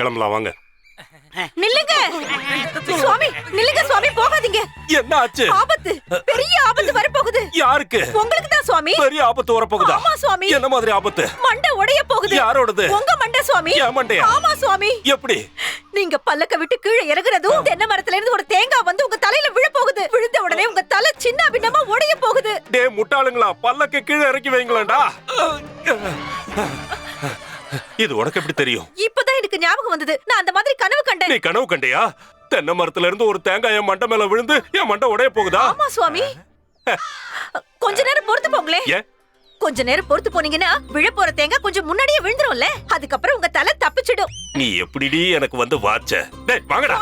கிளம்பலாம் வாங்க. நில்லுங்க. சுவாமி நில்லுங்க சுவாமி போகாதீங்க. என்ன ஆச்சு ஆபத்து பெரிய ஆபத்து வரப்போகுது. யாருக்கு? உங்களுக்கு தான் சுவாமி? பெரிய ஆபத்து வரப்போகுதா? ஆமா சுவாமி. என்ன மாதிரி ஆபத்து? மண்டை உடைய போகுது. யாரோடது? உங்க மண்டை சுவாமி. என் மண்டையா? ஆமா சுவாமி. எப்படி? நீங்க பல்லக்க விட்டு கீழே இறங்குறதும் தென்னை மரத்துல இருந்து ஒரு தேங்காய் வந்து உங்க தலையில விழ போகுது விழுந்த உடனே உங்க தலை சின்ன பின்னமா உடைய போகுது. டே முட்டாளுங்களா? பல்லக்கு கீழே இறக்கி வைங்களேன்டா. இது உனக்கு எப்படி தெரியும்? இப்பதான் எனக்கு ஞாபகம் வந்தது. நான் அந்த மாதிரி கனவு கண்டேன். நீ கனவு கண்டியா? தென்னை மரத்துல இருந்து ஒரு தேங்காய் என் மண்டை மேல விழுந்து என் மண்டை உடைய போகுதா? ஆமா சுவாமி. கொஞ்ச நேரம் பொறுத்து போங்களே ஏன்? கொஞ்ச நேரம் பொறுத்து போனீங்கன்னா விழ போற தேங்காய் கொஞ்சம் முன்னாடியே விழுந்துரும்ல. அதுக்கப்புறம் உங்க தலை தப்பிச்சிடும். நீ எப்படிடி எனக்கு வந்து வாச்ச? டேய் வாங்கடா.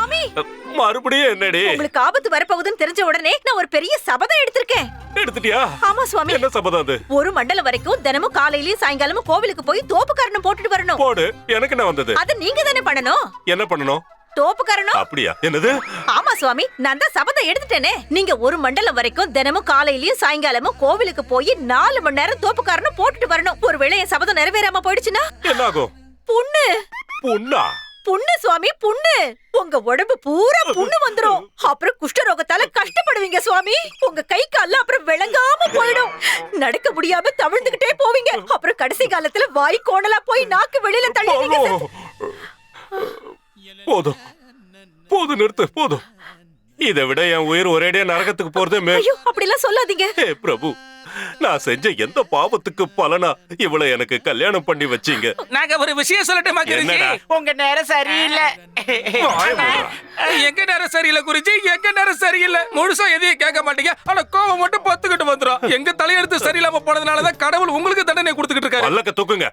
மறுபடியும் என்னடி? உங்களுக்கு ஆபத்து வரப்போகுதுன்னு தெரிஞ்ச உடனே நான் ஒரு பெரிய சபதம் எடுத்திருக்கேன். எடுத்துட்டியா? ஆமா சுவாமி. என்ன சபதம் அது? ஒரு மண்டலம் வரைக்கும் தினமும் காலையிலயும் சாயங்காலமும் கோவிலுக்கு போய் தோப்புக்காரனும் போட்டுட்டு வரணும். போடு எனக்கு என்ன வந்தது? அது நீங்க தானே பண்ணணும். என்ன பண்ணணும்? தோப்புக்காரனும் அப்படியா? என்னது? ஆமா சுவாமி நான் தான் சபதம் எடுத்துட்டேனே. நீங்க ஒரு மண்டலம் வரைக்கும் தினமும் காலையிலயும் சாயங்காலமும் கோவிலுக்கு போய் நாலு மணி நேரம் தோப்புக்காரனும் போட்டுட்டு வரணும். ஒருவேளை என் சபதம் நிறைவேறாம போயிடுச்சுன்னா? என்ன ஆகும் புண்ணு. புண்ணா? புண்ணு சுவாமி புண்ணு. உங்க உடம்பு பூரா புண்ணு வந்துரும். அப்புறம் குஷ்டரோகத்தால கஷ்டப்படுவீங்க சுவாமி. உங்க கை கால்ல அப்புறம் விளங்காம போயிடும். நடக்க முடியாம தவிழ்ந்துகிட்டே போவீங்க. அப்புறம் கடைசி காலத்துல வாய் கோணலா போய் நாக்கு வெளியில தள்ளிடுவீங்க போதும். போதும் நிறுத்து போதும். இதை விட என் உயிர் ஒரேடியா நரகத்துக்கு போறதே மே ஐயோ அப்படிலாம் சொல்லாதீங்க. பிரபு. நான் செஞ்ச எந்த பாவத்துக்கு பலனா இவளை எனக்கு கல்யாணம் பண்ணி வச்சீங்க? நாங்க ஒரு விஷயம் சொல்லட்டுமா குருஜி? என்னடா? உங்க நேரம் சரியில்லை. வாயை மூடுடா. எங்க நேரம் சரியில்லை குருஜி? எங்க நேரம் சரியில்லை? முழுசா எதையும் கேட்க மாட்டீங்க. ஆனா கோவம் மட்டும் பத்துக்கிட்டு வந்துரும். எங்க தலையெடுத்து சரியில்லாம போனதுனாலதான் கடவுள் உங்களுக்கு தண்டனை கொடுத்துக்கிட்டு இருக்காரு. பல்லக்க தூக்குங்க.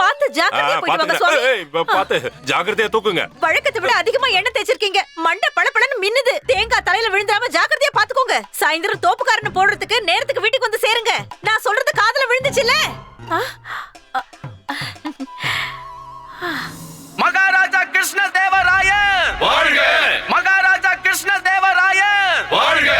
பார்த்து ஆ, ஜாக்கிரதையா போயிட்டு வாங்க பாத்துங்க சுவாமி. ஏய், இப்ப பாத்து ஜாக்கிரதையா தூக்குங்க. வழக்கத்தை விட அதிகமா எண்ணெய் தேய்ச்சிருக்கீங்க. மண்டை பளபளன்னு மின்னுது. தேங்காய் தலையில விழுந்தாம ஜாக்கிரதையா பாத்துக்கோங்க சாயந்தரம் தோப்புக்காரனை போடுறதுக்கு நேரத்துக்கு வீட்டுக்கு வந்து சேருங்க. நான் சொல்றது காதுல விழுந்துச்சுல்ல? மகாராஜா கிருஷ்ண தேவராய வாழ்க! மகாராஜா கிருஷ்ண தேவராய வாழ்க!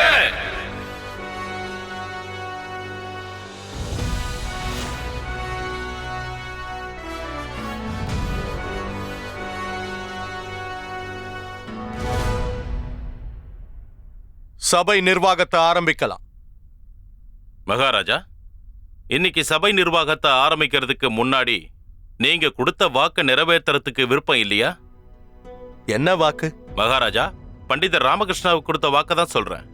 சபை நிர்வாகத்தை ஆரம்பிக்கலாம். மகாராஜா இன்னைக்கு சபை நிர்வாகத்தை ஆரம்பிக்கிறதுக்கு முன்னாடி நீங்க கொடுத்த வாக்க நிறைவேத்துறதுக்கு விருப்பம் இல்லையா? என்ன வாக்கு? மகாராஜா பண்டிதர் ராமகிருஷ்ணாவுக்கு கொடுத்த வாக்க தான் சொல்றேன்.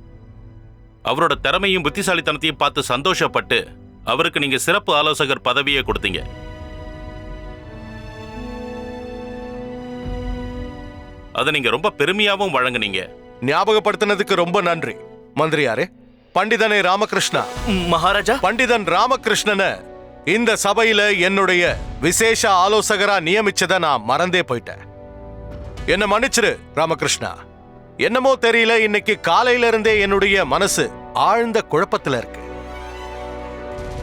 அவரோட திறமையும் புத்திசாலித்தனத்தையும் பார்த்து சந்தோஷப்பட்டு அவருக்கு நீங்க சிறப்பு ஆலோசகர் பதவியை கொடுத்தீங்க. அதை நீங்க ரொம்ப பெருமையாவும் வழங்குனீங்க. ஞாபகப்படுத்தினதுக்கு ரொம்ப நன்றி. மந்திரியாரே பண்டிதனை ராமகிருஷ்ணா. மகாராஜா? பண்டிதன் ராமகிருஷ்ணனை இந்த சபையில என்னுடைய விசேஷ ஆலோசகரா நியமிச்சத நான் மறந்தே போயிட்டேன். என்ன மன்னிச்சிரு ராமகிருஷ்ணா. என்னமோ தெரியல இன்னைக்கு காலையில இருந்தே என்னுடைய மனசு ஆழ்ந்த குழப்பத்துல இருக்கு.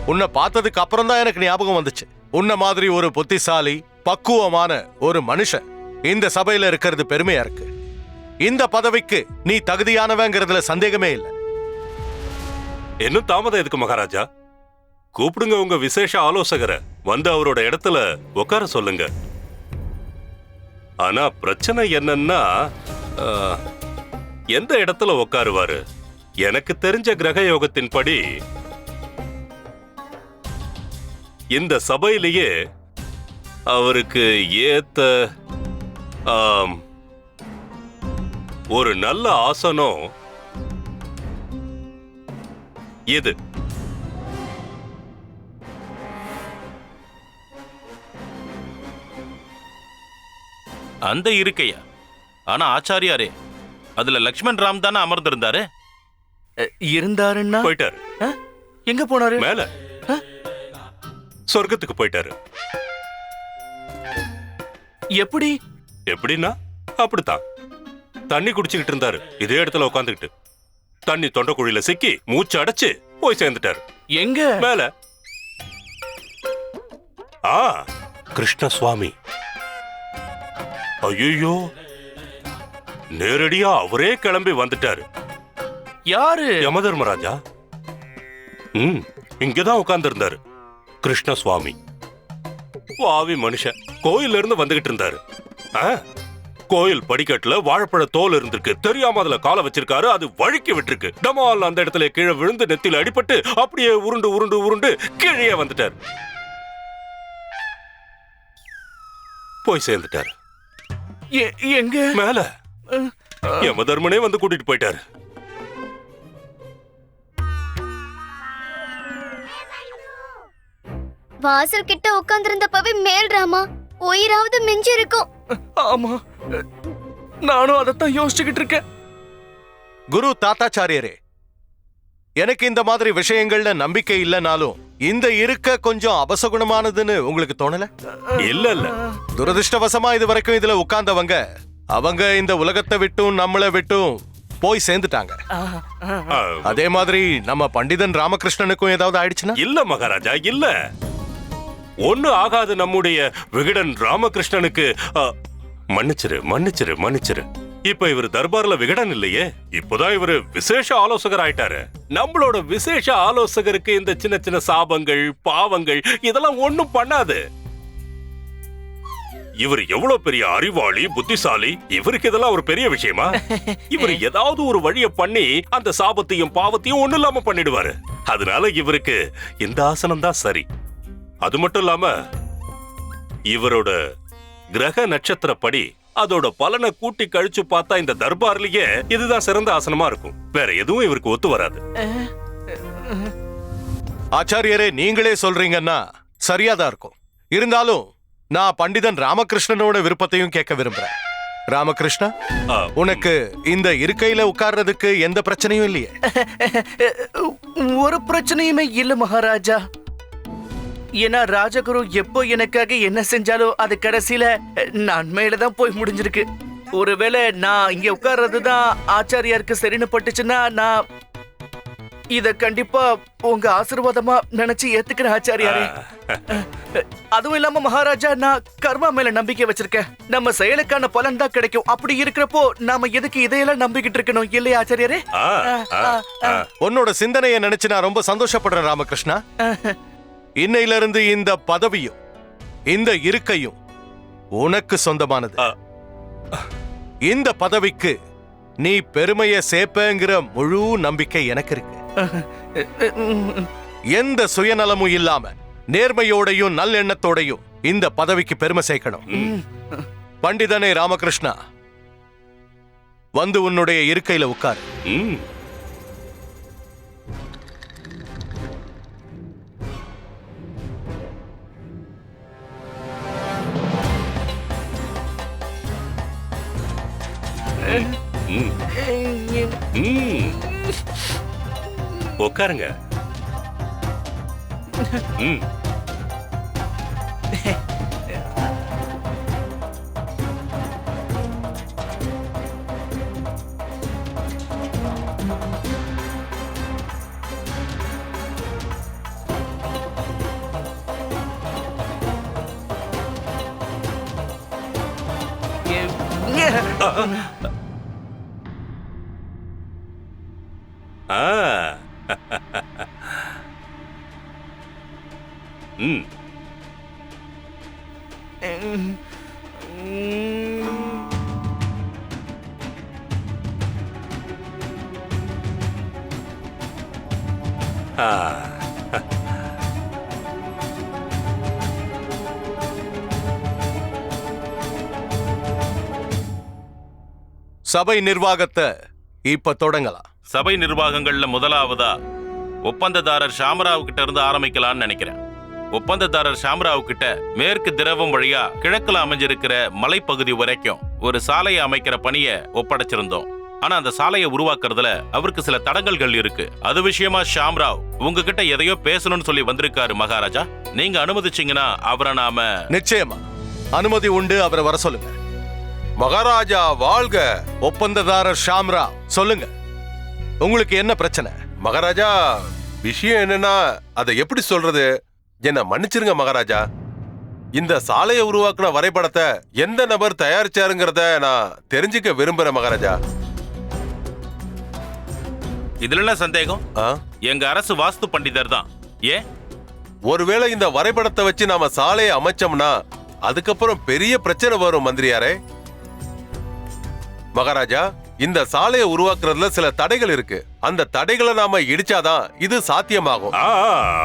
உன்னை பார்த்ததுக்கு அப்புறம் தான் எனக்கு ஞாபகம் வந்துச்சு. உன்ன மாதிரி ஒரு புத்திசாலி பக்குவமான ஒரு மனுஷன் இந்த சபையில இருக்கிறது பெருமையா இருக்கு. இந்த பதவிக்கு நீ தகுதியானவங்கிறதுல சந்தேகமே இல்லை. இன்னும் தாமதம் எதுக்கு மகாராஜா? கூப்பிடுங்க உங்க விசேஷ ஆலோசகரை. வந்து அவரோட இடத்துல உட்கார சொல்லுங்க. ஆனா பிரச்சனை என்னன்னா எந்த இடத்துல உட்காருவாரு? எனக்கு தெரிஞ்ச கிரக யோகத்தின்படி இந்த சபையிலேயே அவருக்கு ஏத்த ஆம், ஒரு நல்ல ஆசனம் இது அந்த இருக்கையா? ஆனா ஆச்சாரியாரே அதுல லக்ஷ்மண் ராம் தானே அமர்ந்திருந்தாரு? இருந்தாருன்னா? போயிட்டாரு. எங்க போனாரு? மேல. சொர்க்கத்துக்கு போயிட்டாரு. எப்படி? எப்படின்னா அப்படித்தான். தண்ணி குடிச்சுக்கிட்டு இருந்தாரு. இதே இடத்துல உட்காந்துக்கிட்டு தண்ணி தொண்டைக்குழியில சிக்கி மூச்சு அடைச்சு போய் சேர்ந்துட்டாரு. எங்க? மேல. ஆ கிருஷ்ண சுவாமி ஐயோ நேரடியா அவரே கிளம்பி வந்துட்டாரு. யாரு? யமதர்மராஜா? ம் இங்கதான் உட்கார்ந்து இருந்தாரு கிருஷ்ண சுவாமி பாவி மனுஷன் கோயில்ல இருந்து வந்துகிட்டு இருந்தாரு. ஆ, கோயில் படிக்கட்டுல வாழைப்பழ தோல் இருந்திருக்கு. தெரியாம அதுல காலை வச்சிருக்காரு. அது வழுக்கி விட்டுருக்கு. டமால் அந்த இடத்துல கீழே விழுந்து நெத்தில அடிபட்டு அப்படியே உருண்டு உருண்டு உருண்டு கீழே வந்துட்டார். போய் சேர்ந்துட்டார். எங்க? மேல. யமதர்மனே வந்து கூட்டிட்டு போயிட்டாரு. வாசல் கிட்ட உட்கார்ந்திருந்தப்பவே மேல் ராமா. உயிராவது மிஞ்சி இருக்கும் ஆமா. நானும் அதைத்தான் யோசிச்சுக்கிட்டு இருக்கேன். குரு தாத்தாச்சாரியரே எனக்கு இந்த மாதிரி விஷயங்கள்ல நம்பிக்கை இல்லைனாலும் இந்த இருக்க கொஞ்சம் அபசகுணமானதுன்னு உங்களுக்கு தோணல? இல்ல இல்ல. துரதிருஷ்டவசமா இது வரைக்கும் இதுல உட்கார்ந்தவங்க அவங்க இந்த உலகத்தை விட்டும் நம்மளை விட்டும் போய் சேர்ந்துட்டாங்க. அதே மாதிரி நம்ம பண்டிதன் ராமகிருஷ்ணனுக்கும் ஏதாவது ஆயிடுச்சுன்னா? இல்ல மகாராஜா இல்ல. ஒண்ணு ஆகாது நம்முடைய விகடன் ராமகிருஷ்ணனுக்கு மன்னிச்சிரு மன்னிச்சிரு மன்னிச்சிரு. இப்ப இவர் தர்பார்ல விகடன் இல்லையே? இப்போதான் இவரு விசேஷ ஆலோசகர் ஆயிட்டாரு நம்மளோட விசேஷ ஆலோசகருக்கு இந்த சின்ன சின்ன சாபங்கள் பாவங்கள் இதெல்லாம் ஒண்ணும் பண்ணாது. இவர் எவ்வளவு பெரிய அறிவாளி புத்திசாலி? இவருக்கு இதெல்லாம் ஒரு பெரிய விஷயமா? இவர் ஏதாவது ஒரு வழிய பண்ணி அந்த சாபத்தையும் பாவத்தையும் ஒண்ணு இல்லாம பண்ணிடுவாரு. அதனால இவருக்கு இந்த ஆசனம் தான் சரி. அது மட்டும் இல்லாம இவரோட கிரக நட்சத்திரப்படி அதோட பலனை கூட்டி கழிச்சு பார்த்தா இந்த தர்பார்லயே இதுதான் சிறந்த ஆசனமா இருக்கும். வேற எதுவும் இவருக்கு ஒத்து வராது. ஆச்சாரியரே நீங்களே சொல்றீங்கன்னா சரியாதான் இருக்கும். இருந்தாலும் நான் பண்டிதன் ராமகிருஷ்ணனோட விருப்பத்தையும் கேட்க விரும்புறேன். ராமகிருஷ்ணா உனக்கு இந்த இருக்கையில உட்கார்றதுக்கு எந்த பிரச்சனையும் இல்லையே? ஒரு பிரச்சனையுமே இல்ல மகாராஜா. ஏன்னா ராஜகுரு எப்போ எனக்காக என்ன செஞ்சாலும் அது கடைசியில நன்மையில தான் போய் முடிஞ்சிருக்கு. ஒருவேளை நான் இங்க உட்கார்றது தான் ஆச்சாரியாருக்கு சரின்னு பட்டுச்சுன்னா நான் இத கண்டிப்பா உங்க ஆசீர்வாதமா நினைச்சு ஏத்துக்கிறேன் ஆச்சாரியாரே. அதுவும் இல்லாம மகாராஜா நான் கர்மா மேல நம்பிக்கை வச்சிருக்கேன். நம்ம செயலுக்கான பலன் தான் கிடைக்கும். அப்படி இருக்கிறப்போ நாம எதுக்கு இதையெல்லாம் நம்பிக்கிட்டு இருக்கணும்? இல்லையா ஆச்சாரியாரே. உன்னோட சிந்தனையை நினைச்சு நான் ரொம்ப சந்தோஷப்படுறேன் ராமகிருஷ்ணா. இன்னையில இருந்து இந்த பதவியும் இந்த இருக்கையும் உனக்கு சொந்தமானது. இந்த பதவிக்கு நீ பெருமைய சேர்ப்பேங்கிற முழு நம்பிக்கை எனக்கு இருக்கு. எந்த சுயநலமும் இல்லாம நேர்மையோடையும் நல்லெண்ணத்தோடையும் இந்த பதவிக்கு பெருமை சேர்க்கணும். பண்டிதனே ராமகிருஷ்ணா வந்து உன்னுடைய இருக்கையில உட்காரு. உட்காருங்க ம். சபை நிர்வாகத்தை இப்ப தொடங்கலாம். சபை நிர்வாகங்கள்ல முதலாவதா ஒப்பந்ததாரர் ஷாமராவ் கிட்ட இருந்து ஆரம்பிக்கலாம்னு நினைக்கிறேன். ஒப்பந்ததாரர் ஷாமராவ் கிட்ட மேற்கு திரவம் வழியா கிழக்குல அமைஞ்சிருக்கிற மலைப்பகுதி வரைக்கும் ஒரு சாலையை அமைக்கிற பணியை ஒப்படைச்சிருந்தோம். ஆனா அந்த சாலையை உருவாக்குறதுல அவருக்கு சில தடங்கல்கள் இருக்கு. அது விஷயமா ஷாம்ராவ் உங்ககிட்ட எதையோ பேசணும்னு சொல்லி வந்திருக்காரு மகாராஜா. நீங்க அனுமதிச்சீங்கன்னா அவரை நாம நிச்சயமா. அனுமதி உண்டு அவரை வர சொல்லுங்க. மகாராஜா வாழ்க ஒப்பந்ததாரர் ஷாம்ரா சொல்லுங்க. உங்களுக்கு என்ன பிரச்சனை? மகாராஜா விஷயம் என்னன்னா அதை எப்படி சொல்றது? என்ன மன்னிச்சிருங்க மகாராஜா. இந்த சாலையை உருவாக்குன வரைபடத்தை எந்த நபர் தயாரிச்சாருங்கிறத நான் தெரிஞ்சுக்க விரும்புறேன் மகாராஜா. இதுல என்ன சந்தேகம்? ஆ? எங்க அரசு வாஸ்து பண்டிதர் தான். ஏன்? ஒருவேளை இந்த வரைபடத்தை வச்சு நாம சாலையை அமைச்சோம்னா அதுக்கப்புறம் பெரிய பிரச்சனை வரும் மந்திரியாரே. மகாராஜா இந்த சாலையை உருவாக்குறதுல சில தடைகள் இருக்கு. அந்த தடைகளை நாம இடிச்சாதான் இது சாத்தியமாகும். ஆ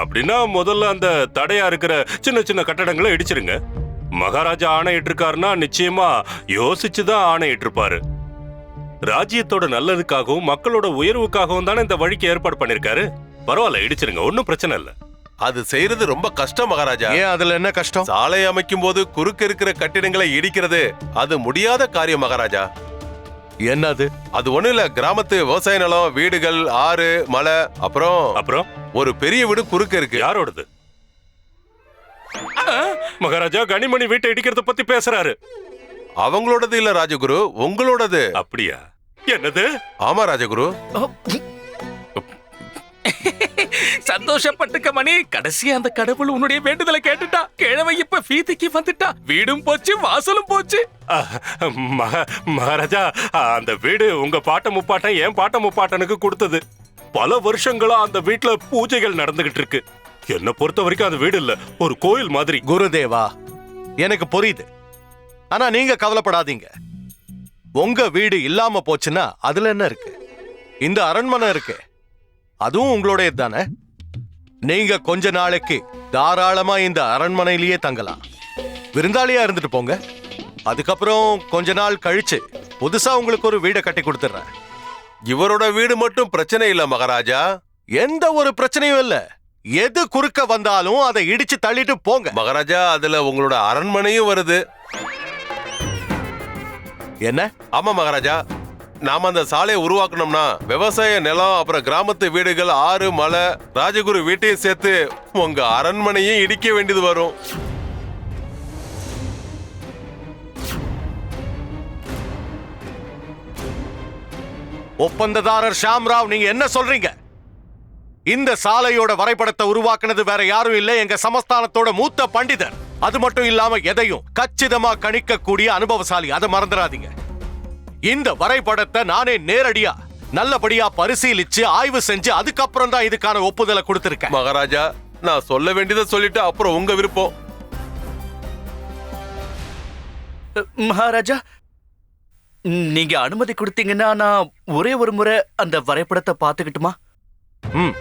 அப்படின்னா முதல்ல அந்த தடையா இருக்கிற சின்ன சின்ன கட்டடங்களை இடிச்சிருங்க. மகாராஜா ஆணையிட்டிருக்காருன்னா நிச்சயமா யோசிச்சு தான் ஆணையிட்டிருப்பாரு. ராஜ்யத்தோட நல்லதுக்காகவும் மக்களோட உயர்வுக்காகவும் தானே இந்த வழிக்கு ஏற்பாடு பண்ணிருக்காரு? பரவாயில்ல இடிச்சிருங்க. ஒன்றும் பிரச்சனை இல்ல. அது செய்யறது ரொம்ப கஷ்டம் மகாராஜா. ஏன் அதுல என்ன கஷ்டம்? சாலை அமைக்கும் போது குறுக்க இருக்கிற கட்டிடங்களை இடிக்கிறது அது முடியாத காரியம் மகாராஜா. என்னது? அது ஒண்ணு இல்ல. கிராமத்து விவசாய நிலம் வீடுகள் ஆறு மலை அப்புறம் அப்புறம்? ஒரு பெரிய வீடு குறுக்க இருக்கு. யாரோடது? மகாராஜா கனிமணி வீட்டை இடிக்கிறத பத்தி பேசுறாரு. அவங்களோடது இல்ல ராஜகுரு. உங்களோடது. அப்படியா? என்னது? ஆமா ராஜகுரு. சந்தோஷப்பட்டுக்க மணி. கடைசியா அந்த கடவுள் உன்னுடைய வேண்டுதலை கேட்டுட்டா. கிழவை இப்ப வீதிக்கு வந்துட்டா. வீடும் போச்சு வாசலும் போச்சு. மகாராஜா அந்த வீடு உங்க பாட்ட முப்பாட்டன் என் பாட்ட முப்பாட்டனுக்கு கொடுத்தது. பல வருஷங்களா அந்த வீட்ல பூஜைகள் நடந்துகிட்டு இருக்கு. என்ன பொறுத்த வரைக்கும் அந்த வீடு இல்ல ஒரு கோயில் மாதிரி. குருதேவா எனக்கு புரியுது. ஆனா நீங்க கவலைப்படாதீங்க. உங்க வீடு இல்லாம போச்சுன்னா அதுல என்ன இருக்கு? இந்த அரண்மனை இருக்கு. அதுவும் உங்களுடையது தானே? நீங்க கொஞ்ச நாளைக்கு தாராளமா இந்த அரண்மனையிலேயே தங்கலாம். விருந்தாளியா இருந்துட்டு போங்க. அதுக்கப்புறம் கொஞ்ச நாள் கழிச்சு புதுசா உங்களுக்கு ஒரு வீடை கட்டி கொடுத்துட்றேன் இவரோட வீடு மட்டும் பிரச்சனை இல்ல மகாராஜா. எந்த ஒரு பிரச்சனையும் இல்ல. எது குறுக்க வந்தாலும் அதை இடிச்சு தள்ளிட்டு போங்க. மகாராஜா அதுல உங்களோட அரண்மனையும் வருது. என்ன? ஆமா மகாராஜா. நாம அந்த சாலையை உருவாக்கணும்னா விவசாய நிலம் அப்புறம் கிராமத்து வீடுகள் ஆறு மலை ராஜகுரு வீட்டையும் சேர்த்து உங்க அரண்மனையும் இடிக்க வேண்டியது வரும். ஒப்பந்ததாரர் ஷாம்ராவ் நீங்க என்ன சொல்றீங்க? இந்த சாலையோட வரைபடத்தை உருவாக்குனது வேற யாரும் இல்லை. எங்க சமஸ்தானத்தோட மூத்த பண்டிதர். அது மட்டும் இல்லாம எதையும் கச்சிதமா கணிக்கக்கூடிய அனுபவசாலி. அதை மறந்துடாதீங்க இந்த வரைபடத்தை நானே நேரடியா நல்லபடியா பரிசீலிச்சு ஆய்வு செஞ்சு அதுக்கப்புறம் தான் இதுக்கான ஒப்புதலை கொடுத்திருக்கேன். மகாராஜா நான் சொல்ல வேண்டியதை சொல்லிட்டு அப்புறம் உங்க விருப்பம். மகாராஜா நீங்க அனுமதி கொடுத்தீங்கன்னா நான் ஒரே ஒரு முறை அந்த வரைபடத்தை பார்த்துக்கிட்டுமா? ம்.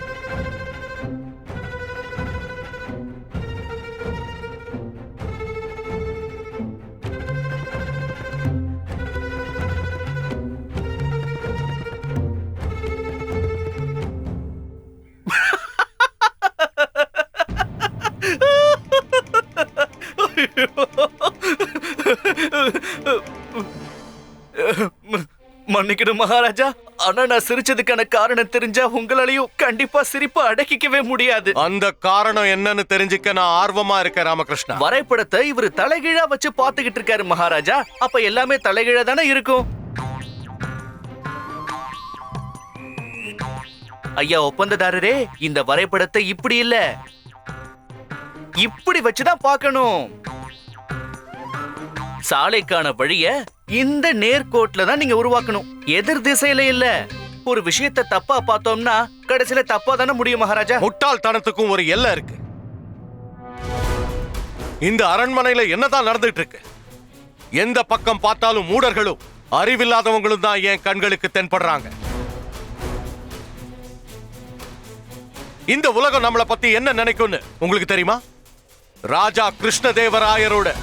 மன்னிக்கணும் மகாராஜா. ஆனா நான் சிரிச்சதுக்கான காரணம் தெரிஞ்சா உங்களாலையும் கண்டிப்பா சிரிப்பை அடக்கிக்கவே முடியாது. அந்த காரணம் என்னன்னு தெரிஞ்சுக்க நான் ஆர்வமா இருக்கேன் ராமகிருஷ்ணா. வரைபடத்தை இவர் தலைகீழா வச்சு பாத்துக்கிட்டு இருக்காரு மகாராஜா. அப்ப எல்லாமே தலைகீழா தானே இருக்கும்? ஐயா ஒப்பந்ததாரரே இந்த வரைபடத்தை இப்படி இல்ல. இப்படி வச்சுதான் பார்க்கணும். சாலைக்கான வழிய இந்த நேர்கோட்ல தான் நீங்க உருவாக்கணும். எதிர் திசையில இல்ல. ஒரு விஷயத்தை தப்பா பார்த்தோம்னா கடைசியில தப்பா தானே முடியும் மகாராஜா? முட்டாள்தனத்துக்கும் ஒரு எல்லை இருக்கு. இந்த அரண்மனையில என்னதான் நடந்துட்டு இருக்கு? எந்த பக்கம் பார்த்தாலும் மூடர்களும் அறிவில்லாதவங்களும் தான் என் கண்களுக்கு தென்படுறாங்க. இந்த உலகம் நம்மளை பத்தி என்ன நினைக்கும்னு உங்களுக்கு தெரியுமா? ராஜா கிருஷ்ணதேவராயரோட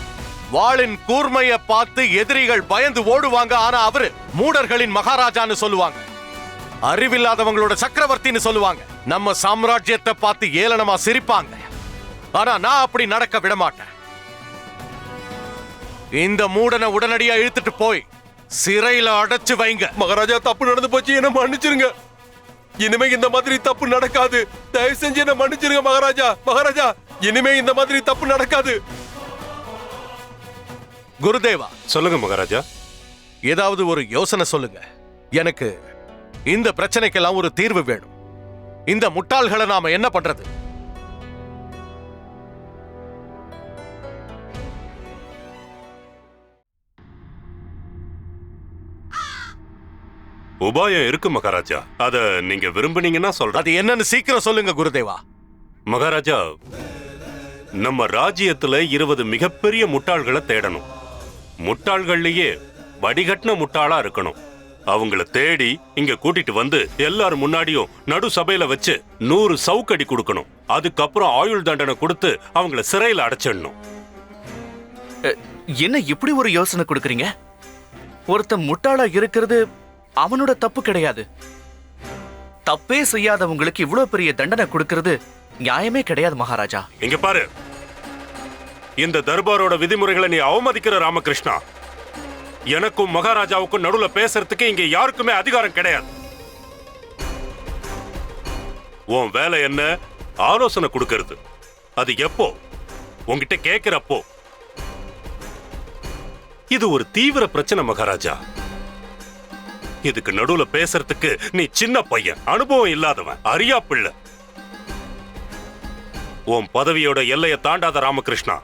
வாளின் கூர்மைய பார்த்து எதிரிகள் பயந்து ஓடுவாங்க. ஆனா அவரு மூடர்களின் மகாராஜான்னு சொல்லுவாங்க. அறிவில்லாதவங்களோட சக்கரவர்த்தின்னு சொல்லுவாங்க. நம்ம சாம்ராஜ்யத்தை பார்த்து ஏளனமா சிரிப்பாங்க. ஆனா நான் அப்படி நடக்க விட மாட்டேன் இந்த மூடனை உடனடியா இழுத்துட்டு போய் சிறையில அடைச்சு வைங்க. மகாராஜா தப்பு நடந்து போச்சு. என்ன மன்னிச்சிருங்க. இனிமே இந்த மாதிரி தப்பு நடக்காது. தயவு செஞ்சு என்ன மன்னிச்சிருங்க மகாராஜா. மகாராஜா இனிமே இந்த மாதிரி தப்பு நடக்காது. குருதேவா. சொல்லுங்க மகாராஜா. ஏதாவது ஒரு யோசனை சொல்லுங்க. எனக்கு இந்த பிரச்சனைக்கெல்லாம் ஒரு தீர்வு வேணும். இந்த முட்டாள்களை நாம என்ன பண்றது? உபாயம் இருக்கு மகாராஜா. அத நீங்க விரும்புனீங்கன்னா சொல்றேன். அது என்னன்னு சீக்கிரம் சொல்லுங்க குருதேவா. மகாராஜா நம்ம ராஜ்யத்துல இருபது மிகப்பெரிய முட்டாள்களை தேடணும். முட்டாள்கள்லயே வடிகட்டின முட்டாளா இருக்கணும். அவங்கள தேடி இங்க கூட்டிட்டு வந்து எல்லாரும் முன்னாடியும் நடு சபையில வச்சு நூறு சவுக்கடி கொடுக்கணும். அதுக்கப்புறம் ஆயுள் தண்டனை கொடுத்து அவங்கள சிறையில அடைச்சிடணும். என்ன இப்படி ஒரு யோசனை கொடுக்குறீங்க? ஒருத்தன் முட்டாளா இருக்கிறது அவனோட தப்பு கிடையாது. தப்பே செய்யாதவங்களுக்கு இவ்வளவு பெரிய தண்டனை கொடுக்கிறது நியாயமே கிடையாது மகாராஜா. இங்க பாரு இந்த தர்பாரோட விதிமுறைகளை நீ அவமதிக்கிற ராமகிருஷ்ணா. எனக்கும் மகாராஜாவுக்கும் நடுவுல பேசுறதுக்கு இங்க யாருக்குமே அதிகாரம் கிடையாது. உன் வேலை என்ன? ஆலோசனை கொடுக்கறது. அது எப்போ? உன்கிட்ட கேக்குறப்போ. இது ஒரு தீவிர பிரச்சனை மகாராஜா. இதுக்கு நடுவுல பேசுறதுக்கு நீ சின்ன பையன். அனுபவம் இல்லாதவன். அறியா பிள்ளை உன் பதவியோட எல்லையை தாண்டாத ராமகிருஷ்ணா.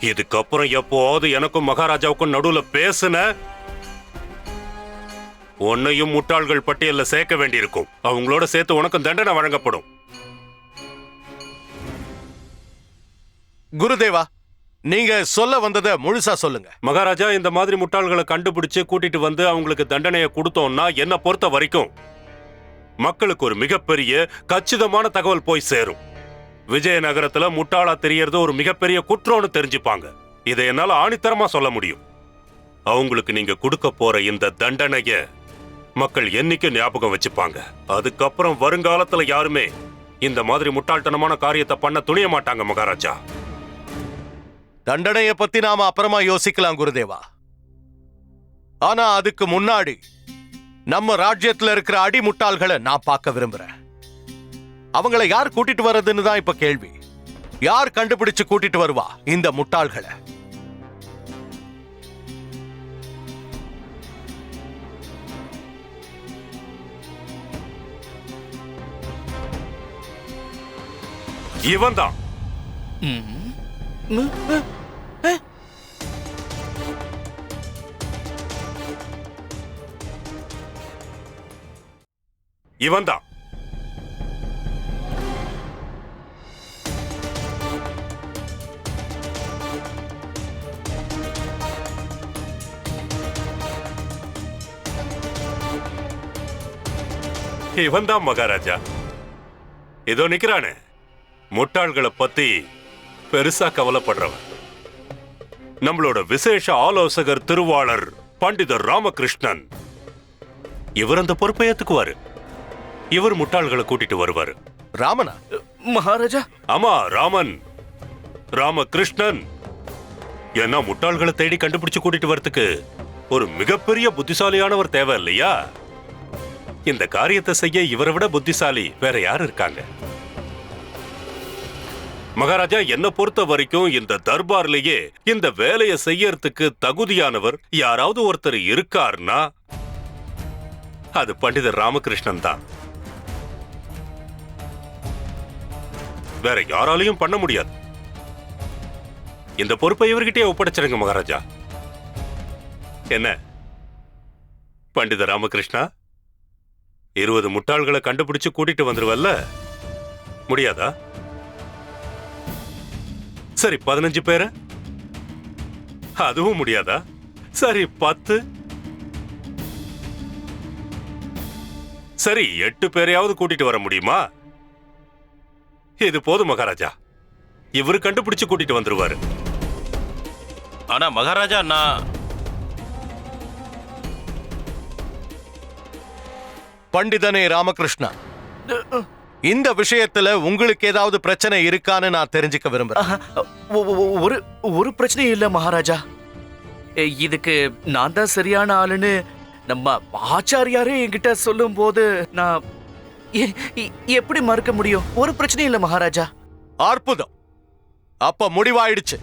இதுக்கப்புறம் எப்போது எனக்கும் மகாராஜாவுக்கும் நடுவுல பேசுன உன்னையும் முட்டாள்கள் பட்டியல்ல சேர்க்க வேண்டியிருக்கும். அவங்களோட சேர்த்து உனக்கும் தண்டனை வழங்கப்படும். குருதேவா நீங்க சொல்ல வந்ததை முழுசா சொல்லுங்க. மகாராஜா இந்த மாதிரி முட்டாள்களை கண்டுபிடிச்சு கூட்டிட்டு வந்து அவங்களுக்கு தண்டனையை கொடுத்தோம்னா என்ன பொறுத்த வரைக்கும் மக்களுக்கு ஒரு மிகப்பெரிய கச்சிதமான தகவல் போய் சேரும். விஜயநகரத்துல முட்டாளா தெரியறது ஒரு மிகப்பெரிய குற்றம்னு தெரிஞ்சுப்பாங்க. இதை என்னால ஆணித்தரமா சொல்ல முடியும். அவங்களுக்கு நீங்க கொடுக்க போற இந்த தண்டனைய மக்கள் என்னைக்கு ஞாபகம் வச்சுப்பாங்க. அதுக்கப்புறம் வருங்காலத்துல யாருமே இந்த மாதிரி முட்டாள்தனமான காரியத்தை பண்ண துணிய மாட்டாங்க மகாராஜா. தண்டனைய பத்தி நாம அப்புறமா யோசிக்கலாம் குருதேவா. ஆனா அதுக்கு முன்னாடி நம்ம ராஜ்யத்துல இருக்கிற அடிமுட்டாள்களை நான் பார்க்க விரும்புறேன். அவங்கள யார் கூட்டிட்டு வர்றதுன்னு தான் இப்ப கேள்வி. யார் கண்டுபிடிச்சு கூட்டிட்டு வருவா? இந்த முட்டாள்களை. இவன் தான் இவன் தான் இவன் தான் மகாராஜா. இதோ நிக்கிறானே. முட்டாள்களை பத்தி பெருசா கவலைப்படுறவன். நம்மளோட விசேஷ ஆலோசகர் திருவாளர் பண்டிதர் ராமகிருஷ்ணன். இவர் அந்த பொறுப்பை ஏத்துக்குவாரு. இவர் முட்டாள்களை கூட்டிட்டு வருவாரு. ராமனா? மகாராஜா? ஆமா ராமன். ராமகிருஷ்ணன். ஏன்னா முட்டாள்களை தேடி கண்டுபிடிச்சு கூட்டிட்டு வரதுக்கு ஒரு மிகப்பெரிய புத்திசாலியானவர் தேவை இல்லையா இந்த காரியத்தை செய்ய இவரை விட புத்திசாலி வேற யார் இருக்காங்க? மகாராஜா என்ன பொறுத்த வரைக்கும் இந்த தர்பார்லயே இந்த வேலையை செய்யறதுக்கு தகுதியானவர் யாராவது ஒருத்தர் இருக்கார்னா அது பண்டிதர் ராமகிருஷ்ணன் தான். வேற யாராலையும் பண்ண முடியாது. இந்த பொறுப்பை இவர்கிட்டே ஒப்படைச்சிருங்க மகாராஜா. என்ன? பண்டித ராமகிருஷ்ணா? இருபது முட்டாள்களை கண்டுபிடிச்சு கூட்டிட்டு வந்துருவல்ல? முடியாதா? சரி பதினஞ்சு பேரை? அதுவும் முடியாதா? சரி பத்து? சரி எட்டு பேரையாவது கூட்டிட்டு வர முடியுமா? இது போதும் மகாராஜா. இவரு கண்டுபிடிச்சு கூட்டிட்டு வந்துருவாரு. ஆனா மகாராஜா நான் பண்டிதனே ராமகிருஷ்ணா. இந்த விஷயத்துல உங்களுக்கு ஏதாவது பிரச்சனை இருக்கான்னு நான் தெரிஞ்சுக்க விரும்புறேன். ஒரு ஒரு பிரச்சனையும் இல்ல மகாராஜா. இதுக்கு நான் தான் சரியான ஆளுன்னு நம்ம ஆச்சாரியாரே என்கிட்ட சொல்லும் போது நான் எப்படி மறுக்க முடியும்? ஒரு பிரச்சனையும் இல்ல மகாராஜா. அற்புதம். அப்ப முடிவாயிடுச்சு.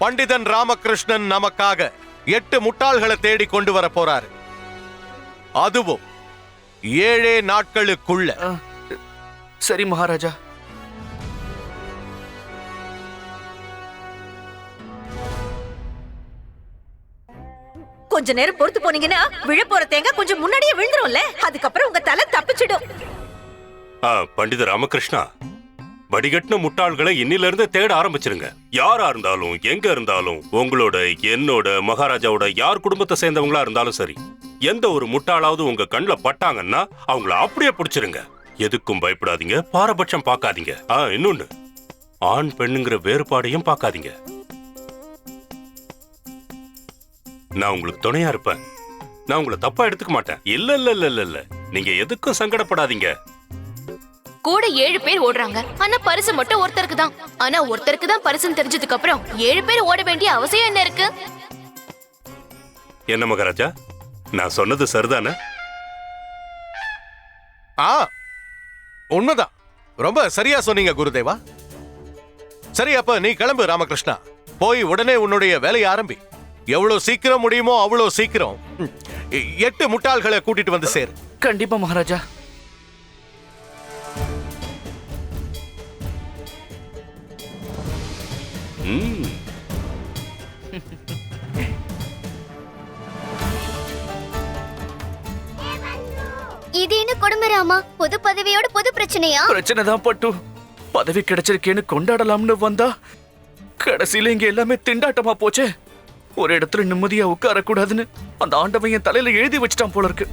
பண்டிதன் ராமகிருஷ்ணன் நமக்காக எட்டு முட்டாள்களை தேடி கொண்டு வர போறாரு. அதுவும் ஏழே நாட்களுக்குள்ள. சரி மகாராஜா. கொஞ்ச நேரம் பொறுத்து போனீங்கன்னா விழ போற தேங்காய் கொஞ்சம் முன்னாடியே விழுந்துரும்ல. அதுக்கப்புறம் உங்க தலை தப்பிச்சிடும். ஆ, பண்டித ராமகிருஷ்ணா வடிகட்டின முட்டாள்களை இன்னில இருந்து தேட ஆரம்பிச்சிருங்க. யாரா இருந்தாலும் எங்க இருந்தாலும் உங்களோட என்னோட மகாராஜாவோட யார் குடும்பத்தை சேர்ந்தவங்களா இருந்தாலும் சரி. எந்த ஒரு முட்டாளாவது உங்க கண்ணுல பட்டாங்கன்னா அவங்கள அப்படியே பிடிச்சிருங்க. எதுக்கும் பயப்படாதீங்க பாரபட்சம் பார்க்காதீங்க. ஆ இன்னொன்னு ஆண் பெண்ணுங்கிற வேறுபாடையும் பார்க்காதீங்க. நான் உங்களுக்கு துணையா இருப்பேன். நான் உங்களை தப்பா எடுத்துக்க மாட்டேன். இல்ல இல்ல இல்ல இல்ல இல்ல. நீங்க எதுக்கும் சங்கடப்படாதீங்க. கூட ஏழு பேர் ஓடுறாங்க. ஆனா பரிசு மட்டும் ஒருத்தருக்கு தான். ஆனா ஒருத்தருக்கு தான் பரிசுன்னு தெரிஞ்சதுக்கு அப்புறம் ஏழு பேர் ஓட வேண்டிய அவசியம் என்ன இருக்கு? என்ன மகாராஜா? நான் சொன்னது சரிதானே? ஆ உண்மைதான். ரொம்ப சரியா சொன்னீங்க குருதேவா. சரி அப்ப நீ கிளம்பு ராமகிருஷ்ணா. போய் உடனே உன்னுடைய வேலையை ஆரம்பி. எவ்வளவு சீக்கிரம் முடியுமோ அவ்வளவு சீக்கிரம். எட்டு முட்டாள்களை கூட்டிட்டு வந்து சேரு. கண்டிப்பா மகாராஜா. ம். இது என்ன கொடுமை ராமா பொது பதவியோட பொது பிரச்சனையா? பிரச்சனை தான் பட்டு. பதவி கிடைச்சிருக்கேன்னு கொண்டாடலாம்னு வந்தா கடைசியில இங்க எல்லாமே திண்டாட்டமா போச்சே. ஒரு இடத்துல நிம்மதியா உட்கார கூடாதுன்னு அந்த ஆண்டவன் என் தலையில எழுதி வச்சிட்டான் போல இருக்கு.